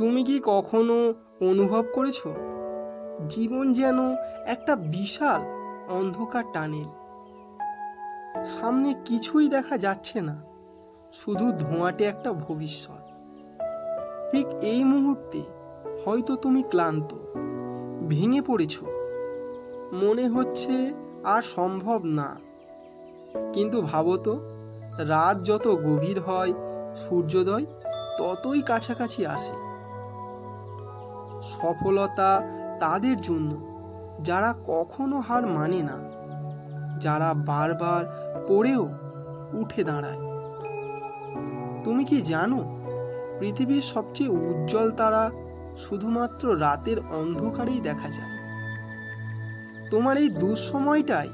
তুমি কি কখনো অনুভব করেছ? জীবন যেন একটা বিশাল অন্ধকার টানেল। সামনে কিছুই দেখা যাচ্ছে না, শুধু ধোঁয়াটে একটা ভবিষ্যৎ। ঠিক এই মুহূর্তে হয়তো তুমি ক্লান্ত, ভেঙে পড়েছ। মনে হচ্ছে আর সম্ভব না। কিন্তু ভাবো তো, রাত যত গভীর হয়, সূর্যোদয় ততই কাছাকাছি আসে। সফলতা তাদের জন্য, যারা কখনো হার মানে না, যারা বারবার পড়েও উঠে দাঁড়ায়। তুমি কি জানো, পৃথিবীর সবচেয়ে উজ্জ্বল তারা শুধুমাত্র রাতের অন্ধকারেই দেখা যায়? তোমার এই দুঃসময়টাই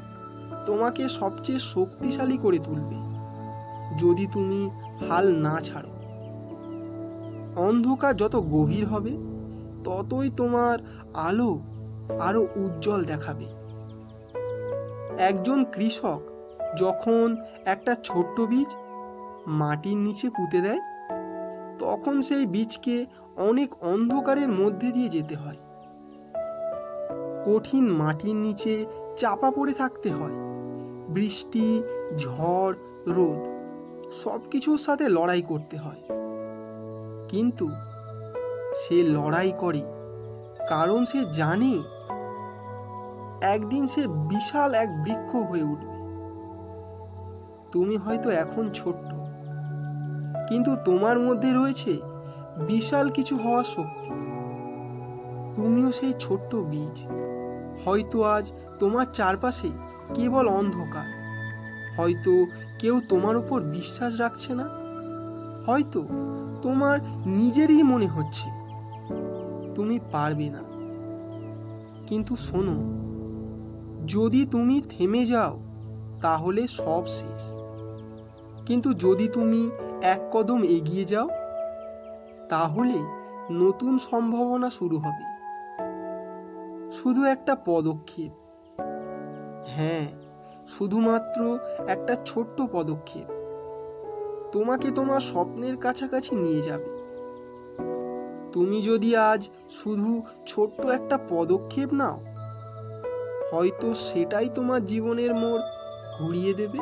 তোমাকে সবচেয়ে শক্তিশালী করে তুলবে, যদি তুমি হাল না ছাড়ো। অন্ধকার যত গভীর হবে ততই তোমার আলো আরও উজ্জ্বল দেখাবে। একজন কৃষক যখন একটা ছোট্ট বীজ মাটির নিচে পুঁতে দেয়, তখন সেই বীজকে অনেক অন্ধকারের মধ্যে দিয়ে যেতে হয়। কঠিন মাটির নিচে চাপা পড়ে থাকতে হয়। বৃষ্টি, ঝড়, রোদ সব কিছুর সাথে লড়াই করতে হয়। কিন্তু সে লড়াই করে। কারণ সে জানে একদিন সে বিশাল এক বৃক্ষ হয়ে উঠবে। তুমি হয়তো এখন ছোট্ট, কিন্তু তোমার মধ্যে রয়েছে বিশাল কিছু হওয়ার শক্তি। তুমিও সেই ছোট্ট বীজ। হয়তো আজ তোমার চারপাশে কেবল অন্ধকার। হয়তো কেউ তোমার উপর বিশ্বাস রাখছে না। হয়তো তোমার নিজেরই মনে হচ্ছে। তুমি পারবে না। কিন্তু শোনো, যদি তুমি থেমে যাও, তাহলে সব শেষ। কিন্তু যদি তুমি এক কদম এগিয়ে যাও, তাহলে নতুন সম্ভাবনা শুরু হবে। শুধু একটা পদক্ষেপ। হ্যাঁ শুধুমাত্র একটা ছোট্ট পদক্ষেপ। তোমাকে তোমার স্বপ্নের কাছাকাছি নিয়ে যাবে। তুমি যদি আজ শুধু ছোট্ট একটা পদক্ষেপ নাও, হয়তো সেটাই তোমার জীবনের মোড় ঘুরিয়ে দেবে।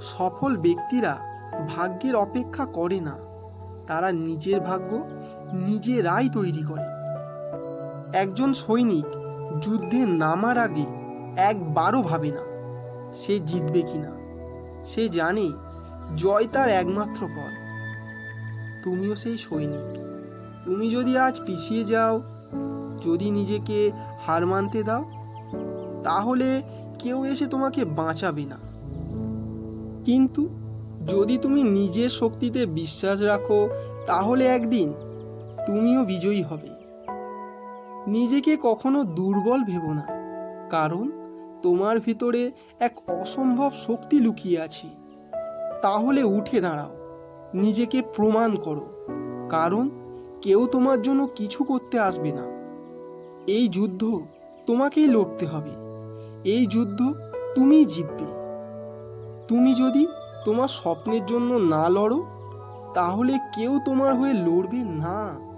সফল ব্যক্তিরা ভাগ্যের অপেক্ষা করে না, তারা নিজের ভাগ্য নিজেরাই তৈরি করে। একজন সৈনিক যুদ্ধে নামার আগে একবারও ভাবে না, সে জিতবে কিনা। সে জানে জয় তার একমাত্র পথ। তুমিও সেই সৈনিক। তুমি যদি আজ পিছিয়ে যাও, যদি নিজেকে হার মানতে দাও, তাহলে কেউ এসে তোমাকে বাঁচাবে না। কিন্তু যদি তুমি নিজের শক্তিতে বিশ্বাস রাখো, তাহলে একদিন তুমিও বিজয়ী হবে। নিজেকে কখনো দুর্বল ভেবো না, কারণ তোমার ভিতরে এক অসম্ভব শক্তি লুকিয়ে আছে। তাহলে উঠে দাঁড়াও। নিজেকে প্রমাণ করো। কারণ কেউ তোমার জন্য কিছু করতে আসবে না। এই যুদ্ধ তোমাকেই লড়তে হবে। এই যুদ্ধ তুমি জিতবে। তুমি যদি তোমার স্বপ্নের জন্য না লড়ো, তাহলে কেউ তোমার হয়ে লড়বে না।